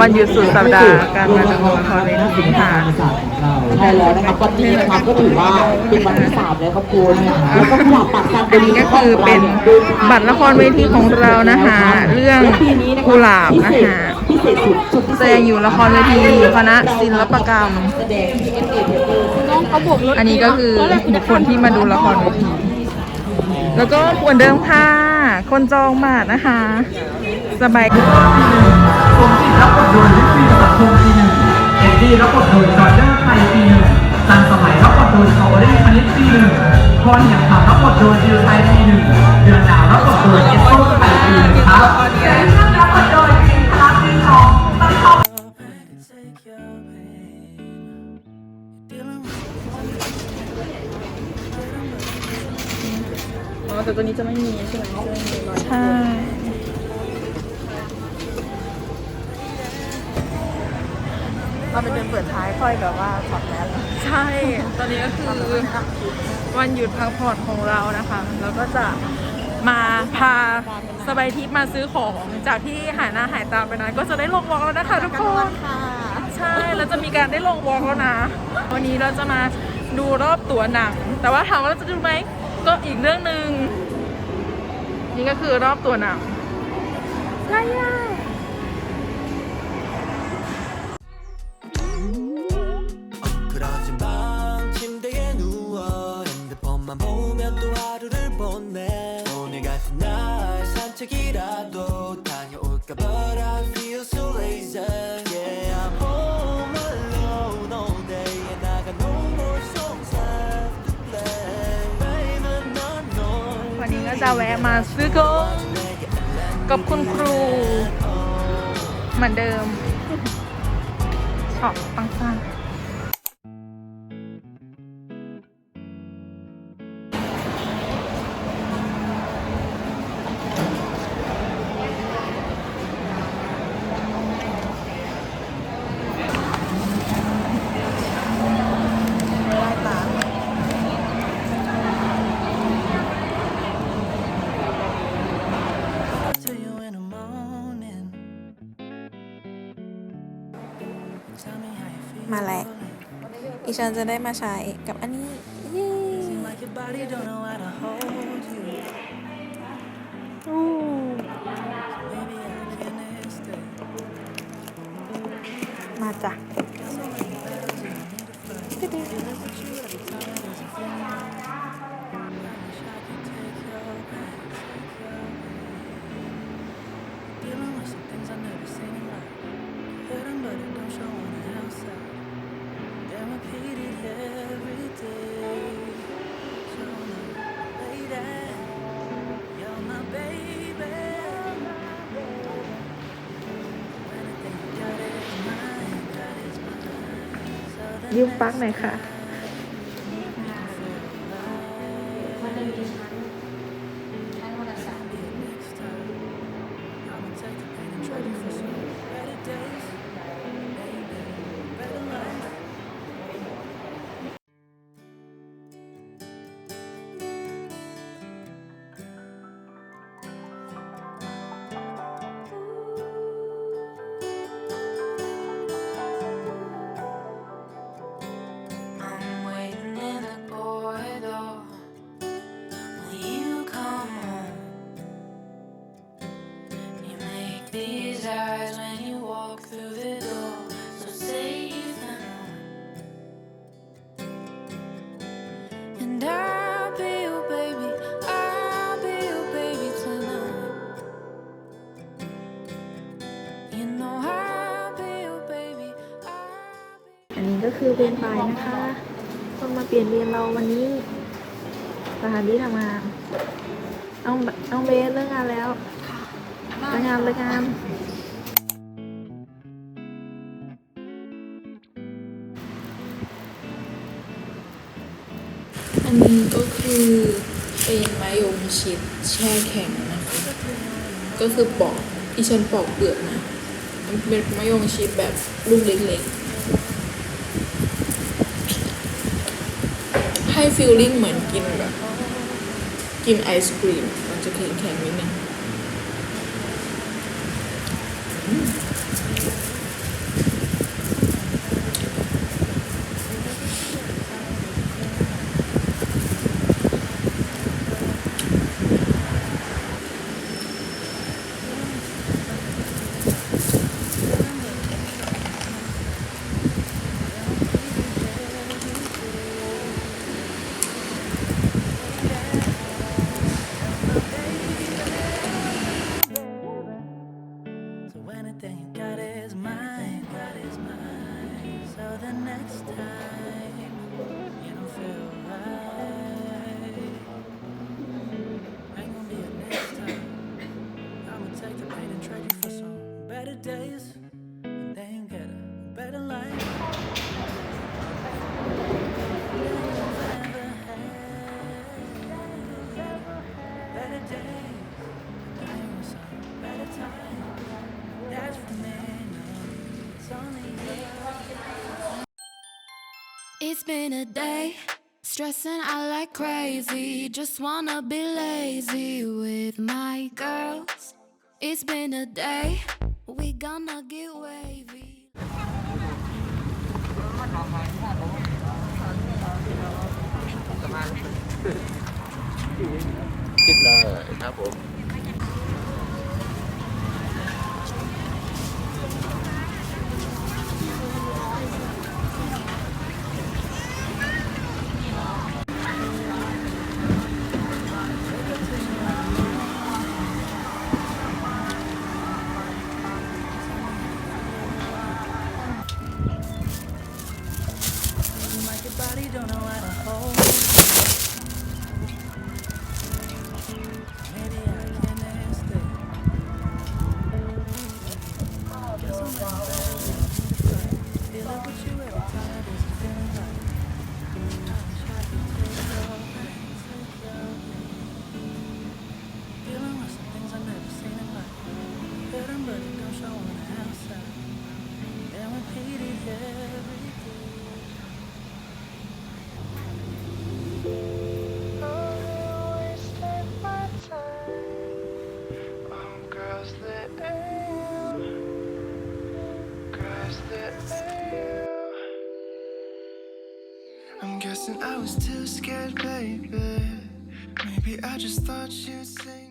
วันหยุดสุดสัปดาห์การมาดูละครเวทีค่ะใช่แล้วนะครับวันนี้นะครับก็ถือว่าเป็นวันที่สามแล้วครับคุณแล้วก็กุหลาบปากซันอันนี้ก็คือเป็นบัตรละครเวทีของเรานะคะเรื่องกุหลาบนะคะพิเศษสุดแสเศดงอยู่ละครเวทีคณะศิลปกรรมน้องเขาบอกว่าอันนี้ก็คือบุคคลที่มาดูละครเวที แล้วก็เหมือนเดิมค่ะ คนจองบัตรนะคะ สบาย สมจิตรับบทโดยวิทย์สังคมปีหนึ่งเอ็ดดี้รับบทโดยจอร์เดอร์ไทยปีหนึ่งซันสมัยรับบทโดยคาวรี่คณิตปีหนึ่งพรอย่างขับรับบทโดยดิวไทยปีหนึ่งเดือนดาวรับบทโดยเอสโซไทยปีหนึ่งครับรับบทโดยพิมพ์พลักปีสองตั้งเข้า อ๋อแต่ตัวนี้จะไม่มีใช่ไหมจะไม่มีรอย ใช่ เราไปเดินเปิดท้ายค่อยแบบว่าถอดแมสใช่ ตอนนี้ก็คือวันหยุดพักผ่อนของเรานะคะแล้วก็จะมาพาสบายทิพย์มาซื้อของจากที่หายหน้าหายตาไปนานก็จะได้ลงวอล์กแล้วนะคะทุกคนค่ะใช่แล้วจะมีการได้ลงวอล์กแล้วนะ วันนี้เราจะมาดูรอบตัวหนัง แต่ว่าถามว่าเราจะดูไหมก็อีกเรื่องหนึ่งนี่ก็คือรอบตัวหนังใช่ 핸드폰만 보면 또 하루를 보내 오늘 같은 날 산책이라도 다녀올까 But I feel so lazy Yeah I'm home alone all day And I got no more songs left to play Baby 넌 วันนี้ก็จะแวะมาซื้อของ 내게 กับคุณครู เหมือนเดิม ช็อปปังซ่ มาแล้วอีชันจะได้มาใช้กับอันนี้มาจ้ะ ยืมปลั๊กหน่อยค่ะ These eyes when you walk through the door, so safe and warm. And I'll be your baby, I'll be your baby tonight. You know I'll be your baby, I'll be. อันนี้ก็คือเรียนปลายนะคะคนมาเปลี่ยนเรียนเราวันนี้สถานที่ทำงานน้องน้องเบสเลิกงานแล้วเลิกงานเลิกงานอันนี้ก็คือเป็นมะยงชิดแช่แข็งนะคะ ก็คือปอกที่ฉันปอกเปลือกนะ มันเป็นมะยงชิดแบบลูกเล็กๆ ให้ฟีลลิ่งเหมือนกินแบบ กินไอศกรีม มันจะแข็งๆนิดนึง It's been a day, stressing out like crazy. Just wanna be lazy with my girls. It's been a day, we gonna get wavy. Guessing I was too scared, baby. Maybe I just thought you'd say